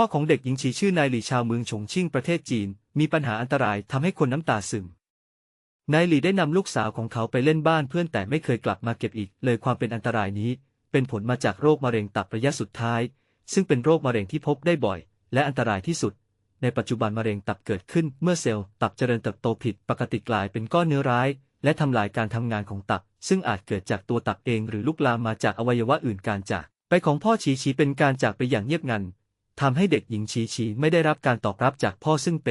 พ่อของเด็กหญิงฉีชื่อนายหลี่ชาวเมืองฉงชิ่งประเทศจีน มีปัญหาอันตรายทำให้คนน้ำตาซึม นายหลี่ได้นำลูกสาวของเขาไปเล่นบ้านเพื่อนแต่ไม่เคยกลับมาเก็บอีก เลยความเป็นอันตรายนี้ เป็นผลมาจากโรคมะเร็งตับระยะสุดท้าย ซึ่งเป็นโรคมะเร็งที่พบได้บ่อย และอันตรายที่สุด ในปัจจุบันมะเร็งตับเกิดขึ้น เมื่อเซลล์ตับเจริญเติบโตผิดปกติกลายเป็นก้อนเนื้อร้าย และทำลายการทำงานของตับ ซึ่งอาจเกิดจากตัวตับเอง หรือลุกลามมาจากอวัยวะอื่นการจากไปของพ่อฉีฉีเป็นการจากไปอย่างเงียบงัน ทำให้เด็กหญิงฉีฉีไม่ได้รับการตอบรับจากพ่อซึ่งเป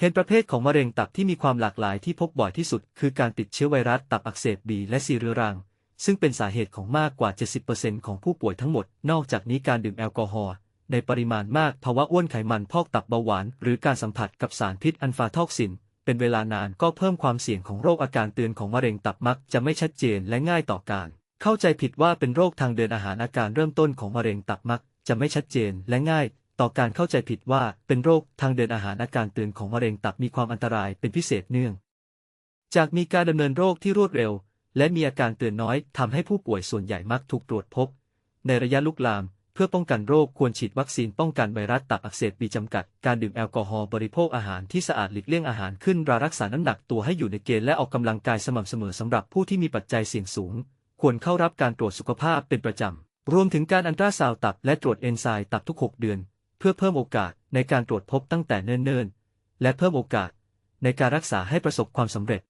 เห็นประเภทของมะเร็งตับที่มีความหลากหลายที่พบบ่อยที่สุด คือการติดเชื้อไวรัสตับอักเสบบีและซีเรื้อรัง ซึ่งเป็นสาเหตุของมากกว่า 70%ของผู้ป่วยทั้งหมด นอกจากนี้การดื่มแอลกอฮอล์ในปริมาณมากภาวะอ้วนไขมันพอกตับเบาหวาน หรือการสัมผัสกับสารพิษอัลฟาทอกซิน เป็นเวลานานก็เพิ่มความเสี่ยงของโรคอาการเตือนของมะเร็งตับมักจะไม่ชัดเจนและง่ายต่อการ เข้าใจผิดว่าเป็นโรคทางเดินอาหารอาการเริ่มต้นของมะเร็งตับมัก จะไม่ชัดเจนและง่าย ต่อการเข้าใจผิดว่าเป็นโรคทางเดินอาหารอาการตือนของมะเร็งตับมีความอันตรายเป็นพิเศษเนื่อง จากมีการดำเนินโรคที่รวดเร็ว และมีอาการตือนน้อยทำให้ผู้ป่วยส่วนใหญ่มักถูกตรวจพบ ในระยะลุกลามเพื่อป้องกันโรคควรฉีดวัคซีนป้องกันไวรัสตับอักเสบบีจำกัด การดื่มแอลกอฮอล์บริโภคอาหารที่สะอาดหลีกเลี่ยงอาหารขึ้นรารักษาน้ำหนักตัวให้อยู่ในเกณฑ์และออกกำลังกายสม่ำเสมอสำหรับผู้ที่มีปัจจัยเสี่ยงสูง ควรเข้ารับการตรวจสุขภาพเป็นประจำ รวมถึงการอันตราซาวด์ตับและตรวจเอนไซม์ตับทุก 6 เดือน เพื่อเพิ่มโอกาสในการตรวจพบตั้งแต่เนิ่นๆ และเพิ่มโอกาสในการรักษาให้ประสบความสำเร็จ